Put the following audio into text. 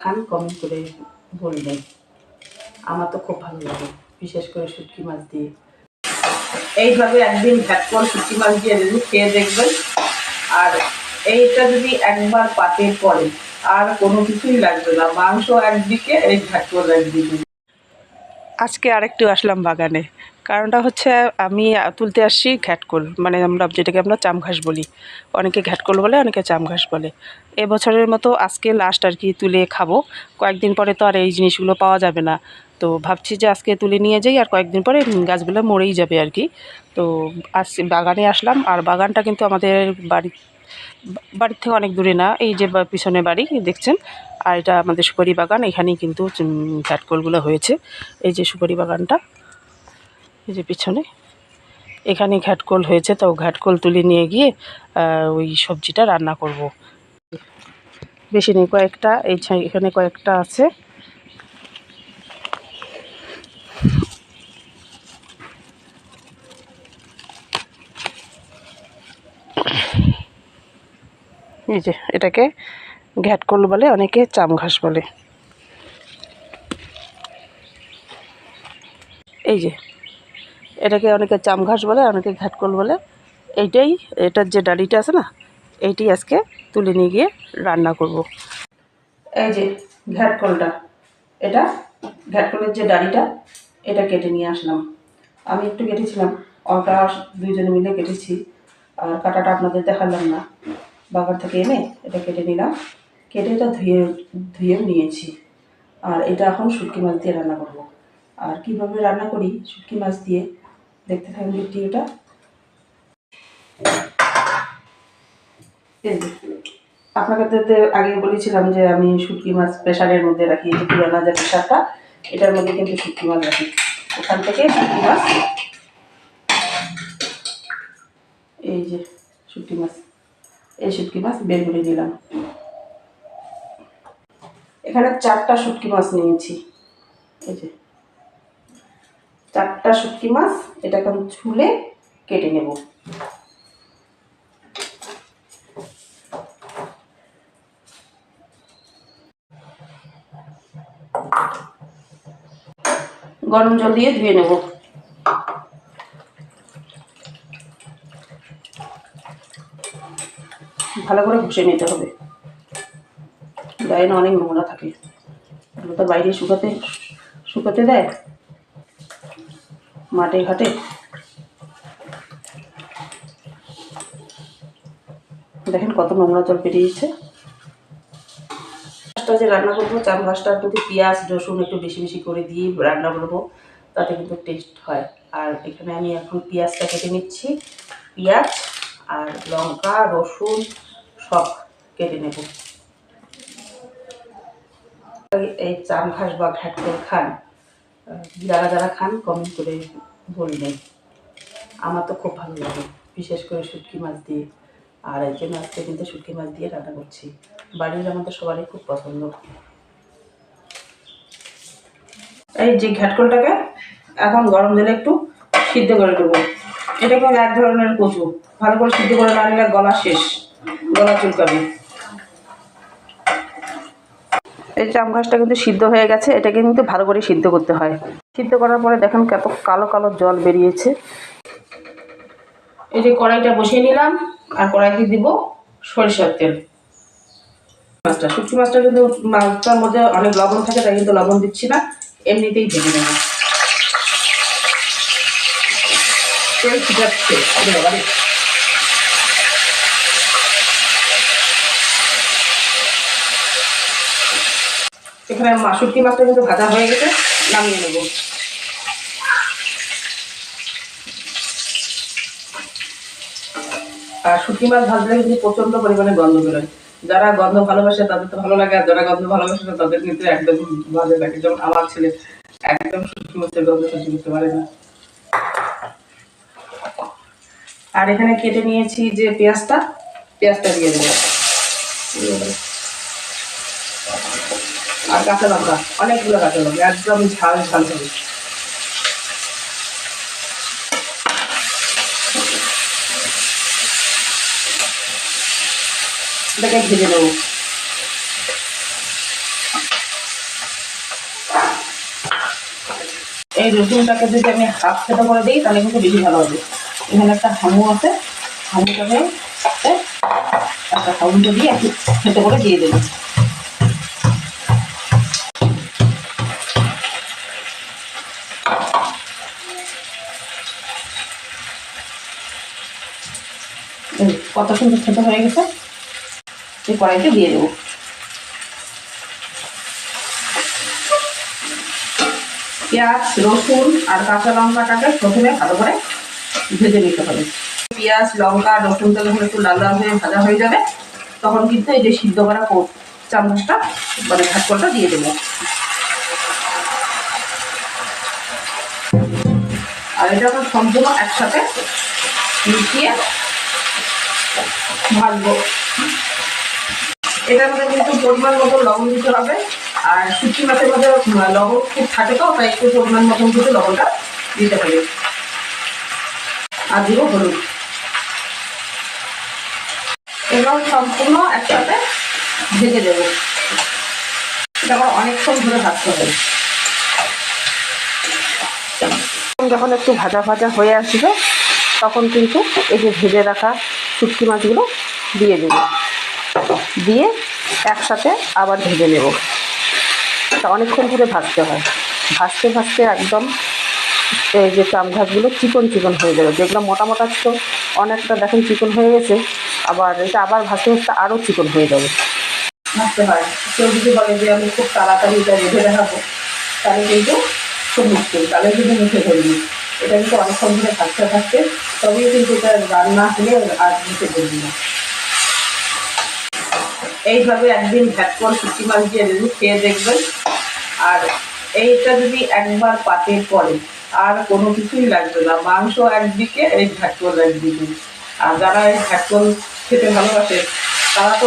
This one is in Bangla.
খান কমেন্ট করে বলবেন। আমার তো খুব ভালো লাগে, বিশেষ করে শুটকি মাছ দিয়ে। এইভাবে একদিন ভ্যাটকল শুটকি মাছ দিয়ে যদি খেয়ে দেখবেন, আর এইটা যদি একবার পাতে পড়ে আর কোনো কিছুই লাগবে না, মাংস একদিকে, এই ভ্যাটকল একদিকে। আজকে আরেকটু আসলাম বাগানে। কারণটা হচ্ছে আমি তুলতে আসছি ঘ্যাটকোল মানে আমরা যেটাকে আমরা চাম ঘাস বলি। অনেকে ঘ্যাটকোল বলে, অনেকে চাম ঘাস বলে। এবছরের মতো আজকে লাস্ট আর কি তুলে খাব। কয়েকদিন পরে তো আর এই জিনিসগুলো পাওয়া যাবে না। তো ভাবছি যে আজকে তুলে নিয়ে যাই, আর কয়েকদিন পরে গাছগুলো মরেই যাবে আর কি। তো আস বাগানে আসলাম, আর বাগানটা কিন্তু আমাদের বাড়ি বাড়ির থেকে অনেক দূরে না, এই যে পিছনে বাড়ি, দেখছেন? আর এটা আমাদের সুপারি বাগান, এখানেই কিন্তু ঘ্যাটকোলগুলো হয়েছে। এই যে সুপারি বাগানটা। এই যে পিছনে। এখানে ঘ্যাটকোল হয়েছে, তো ঘ্যাটকোল তুলে নিয়ে গিয়ে ওই সবজিটা রান্না করব। বেশি নেই, কয়েকটা, এই এখানে কয়েকটা আছে। এই যে এটাকে ঘ্যাটকোল বলে, অনেকে চাম ঘাস বলে। এই যে এটাকে অনেকে চাম ঘাস বলে, অনেকে ঘাটকল বলে। এইটাই, এটার যে ডালিটা আছে না, এইটি আজকে তুলে নিয়ে গিয়ে রান্না করব। এই যে ঘাটকলটা, এটা ঘাটকলের যে ডালিটা, এটা কেটে নিয়ে আসলাম। আমি একটু কেটেছিলাম অল্পা দুইজনে মিলে কেটেছি, আর কাটাটা আপনাদের দেখালাম না। বাগান থেকে এনে এটা কেটে নিলাম। কেটে এটা ধুয়ে ধুয়েও নিয়েছি। আর এটা এখন শুটকি মাছ দিয়ে রান্না করব। আর কীভাবে রান্না করি, শুটকি মাছ দিয়ে দেখতে থাকুন ভিডিওটা। আপনাকে আগে বলেছিলাম যে আমি শুটকি মাছ প্রেশারের মধ্যে রাখি যে পুরানা যে প্রেশারটা এটার মধ্যে কিন্তু শুটকি মাছ রাখি। ওখান থেকে শুটকি মাছ। এই যে শুটকি মাছ, এই শুটকি মাছ বের করে নিলাম। এখানে চারটা শুটকি মাছ নিয়েছি। এই যে চারটা শুটকি মাছ এটাকে আমি ছুলে কেটে নেব। গরম জল দিয়ে ধুয়ে নেব। ভালো করে ঘষে নিতে হবে। গায়ে না অনেক নোংরা থাকে। তো বাইরে শুকাতে শুকাতে দেয়। মাঠে ঘাটে। দেখেন কত নোংরা জল বেরিয়েছে মাছটা যে রান্না করব চাম ঘাসটার মধ্যে পেঁয়াজ, রসুন একটু বেশি বেশি করে দিয়ে রান্না করব, তাতে কিন্তু টেস্ট হয়। আর এখানে আমি এখন পেঁয়াজটা কেটে নিচ্ছি। পেঁয়াজ আর লঙ্কা, রসুন সব কেটে নেব। এই চাম ঘাস বা ঘ্যাট করে খান। যারা যারা খান কমেন্ট করে বলবেন। আমার তো খুব ভালো লাগে, বিশেষ করে শুটকি মাছ দিয়ে। আর এই জন্য আজকে কিন্তু শুটকি মাছ দিয়ে রান্না করছি। বাড়ির আমাদের সবারই খুব পছন্দ। এই যে ঘ্যাটকলটাকে এখন গরম জলে একটু সিদ্ধ করে দেবো এটা কিন্তু এক ধরনের কচু। ভালো করে সিদ্ধ করে না নিলে গলা শেষ, গলা চুলকাবে। এই জাম ঘাসটা কিন্তু সিদ্ধ হয়ে গেছে, এটাকে কিন্তু ভালো করে সিদ্ধ করতে হয়। সিদ্ধ করার পরে দেখেন কত কালো কালো জল বেরিয়েছে। এই যে কড়াইটা বসিয়ে নিলাম, আর কড়াইতে দিব সরিষার তেল। মাছটা, শুটকি মাছটা কিন্তু মাছটার মধ্যে অনেক লবণ থাকে, তাই কিন্তু লবণ দিচ্ছি না, এমনিতেই ভেজে নেব। তেল এখানে মা, শুটকি মাছটা কিন্তু ভাজা হয়ে গেছে, নামিয়ে নেব। আর শুটকি মাছ ভাজলে কিন্তু প্রচণ্ড পরিমাণে গন্ধ বেরোয় যারা গন্ধ ভালোবাসে, তাদের তো ভালো লাগে, আর যারা গন্ধ ভালোবাসে না তাদের কিন্তু একদম ভালো লাগে। যেমন আমার ছেলে একদম শুটকি মাছের গন্ধ সহ্য করতে পারে না। আর এখানে কেটে নিয়েছি যে পেঁয়াজটা পেঁয়াজটা দিয়ে দেবো। আর কাঁচা লঙ্কা, অনেকগুলো কাঁচা লঙ্কা, একদম ঝাল ঝাল করে এটাকে ভেজে নেব। এই রসুনটাকে যদি আমি হাফ খেতে করে দিই, তাহলে কিন্তু বেশি ভালো হবে। এখানে একটা হামু আছে হামুটাকে একটা হামুটা দিয়ে একটু খেতে করে দিয়ে দেবো। কত সুন্দর খেতে হয়ে গেছে, এই কড়াইতে দিয়ে দেবো। পেঁয়াজ, রসুন আর কাঁচা লঙ্কাটাকে প্রথমে ভালো করে ভেজে নিতে হবে। পেঁয়াজ, লঙ্কা রসুনটা যখন একটু লাল লাল হয়ে ভাজা হয়ে যাবে, তখন কিন্তু এই যে সিদ্ধ করা চামচটা মানে ঝাটকলটা দিয়ে দেবো। আর এটা সম্পূর্ণ একসাথে মিশিয়ে ভাজবো এটার মধ্যে কিন্তু পরিমাণ মতো লবণ দিতে হবে। আর মাছের মধ্যে লবণ খুব থাকে তো, তাই একটু পরিমাণ মতন কিন্তু লবণটা দিতে হবে। আর দিব হলুদ। এবার সম্পূর্ণ একসাথে ভেজে দেবো। এটা অনেকক্ষণ ধরে ভাজতে হবে। যখন একটু ভাজা ভাজা হয়ে আসবে, তখন কিন্তু এই যে ভেজে রাখা শুটকি মাছগুলো দিয়ে দেবো। দিয়ে একসাথে আবার ভেজে নেব। তা অনেকক্ষণ ধরে ভাজতে হয়। ভাজতে ভাজতে একদম এই যে চামচাগুলো চিকন চিকন হয়ে যাবে যেগুলো মোটা মোটা তো অনেকটা দেখেন চিকন হয়ে গেছে। আবার এটা আবার ভাজতে ভাজতে আরও চিকন হয়ে যাবে। ভাজতে হয়। কেউ যদি বলে যে আমি খুব তাড়াতাড়ি এটা রেঁধে দেখাবো, তাহলে কিন্তু খুব মুশকিল। তাহলে কিন্তু মুখে ধরবি। এটা কিন্তু অনেকক্ষণ ধরে ভাজতে ভাজতে তবেই কিন্তু এটা রান্না হলে আর মুখে ধরবি না। এইভাবে একদিন ভ্যাটকল শুটকি মাছ দিয়ে রেঁধে খেয়ে দেখবেন, আর এইটা যদি একবার পাতে পড়ে, আর কোনো কিছুই লাগবে না। মাংস একদিকে, এই ভ্যাটকল একদিকে। আর যারা এই ভ্যাটকল খেতে ভালোবাসে, তারা তো